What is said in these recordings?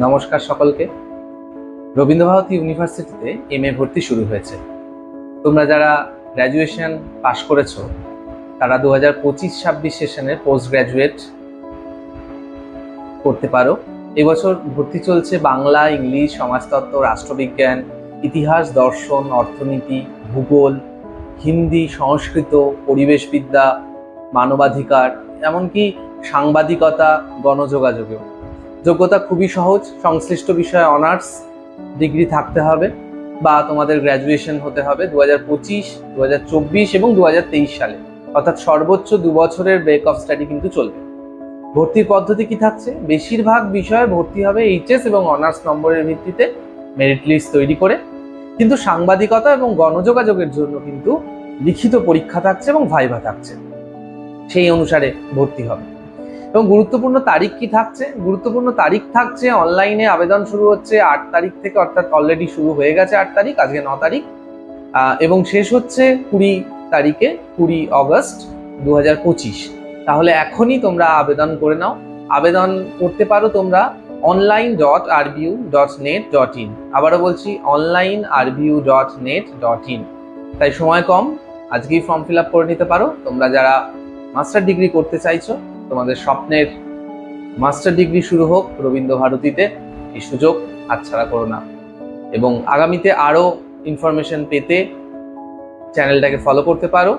নমস্কার সকলকে। রবীন্দ্রভারতী ইউনিভার্সিটিতে এম এ ভর্তি শুরু হয়েছে। তোমরা যারা গ্র্যাজুয়েশন পাশ করেছ, তারা দু হাজার পঁচিশ ছাব্বিশ সেশনে পোস্ট গ্র্যাজুয়েট করতে পারো। এবছর ভর্তি চলছে বাংলা, ইংলিশ, সমাজতত্ত্ব, রাষ্ট্রবিজ্ঞান, ইতিহাস, দর্শন, অর্থনীতি, ভূগোল, হিন্দি, সংস্কৃত, পরিবেশবিদ্যা, মানবাধিকার, এমনকি সাংবাদিকতা, গণযোগাযোগেও। যোগ্যতা খুবই সহজ, সংশ্লিষ্ট বিষয়ে অনার্স ডিগ্রি থাকতে হবে বা তোমাদের গ্র্যাজুয়েশন হতে হবে দু হাজার পঁচিশ দু হাজার চব্বিশ এবং দু হাজার তেইশ সালে। অর্থাৎ সর্বোচ্চ দু বছরের ব্রেক অফ স্টাডি কিন্তু চলবে। ভর্তির পদ্ধতি কি থাকছে? বেশিরভাগ বিষয়ে ভর্তি হবে এইচএস এবং অনার্স নম্বরের ভিত্তিতে মেরিট লিস্ট তৈরি করে। কিন্তু সাংবাদিকতা এবং গণযোগাযোগের জন্য কিন্তু লিখিত পরীক্ষা থাকছে এবং ভাইভা থাকছে। সেই অনুসারে ভর্তি হবে। এবং গুরুত্বপূর্ণ তারিখ কি থাকছে? গুরুত্বপূর্ণ তারিখ থাকছে অনলাইনে আবেদন শুরু হচ্ছে আট তারিখ থেকে, অর্থাৎ অলরেডি শুরু হয়ে গেছে আট তারিখ, আজকে ন তারিখ। এবং শেষ হচ্ছে কুড়ি তারিখে, কুড়ি অগস্ট দু তাহলে এখনই তোমরা আবেদন করে নাও। আবেদন করতে পারো তোমরা online dot RBU dot net dot in আবারও বলছি online RBU dot net dot in তাই সময় কম, আজকেই ফর্ম ফিল আপ করে নিতে পারো। তোমরা যারা মাস্টার ডিগ্রি করতে চাইছো তোমাদের স্বপ্নের মাস্টার ডিগ্রি শুরু হোক রবীন্দ্র ভারতীতে, এই সুযোগ হাতছাড়া করো না। এবং আগামীতে আরও ইনফরমেশন পেতে চ্যানেলটাকে ফলো করতে পারো।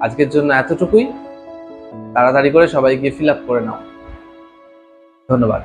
আজকের জন্য এতটুকুই। তাড়াতাড়ি করে সবাই গিয়ে ফিল আপ করে নাও। ধন্যবাদ।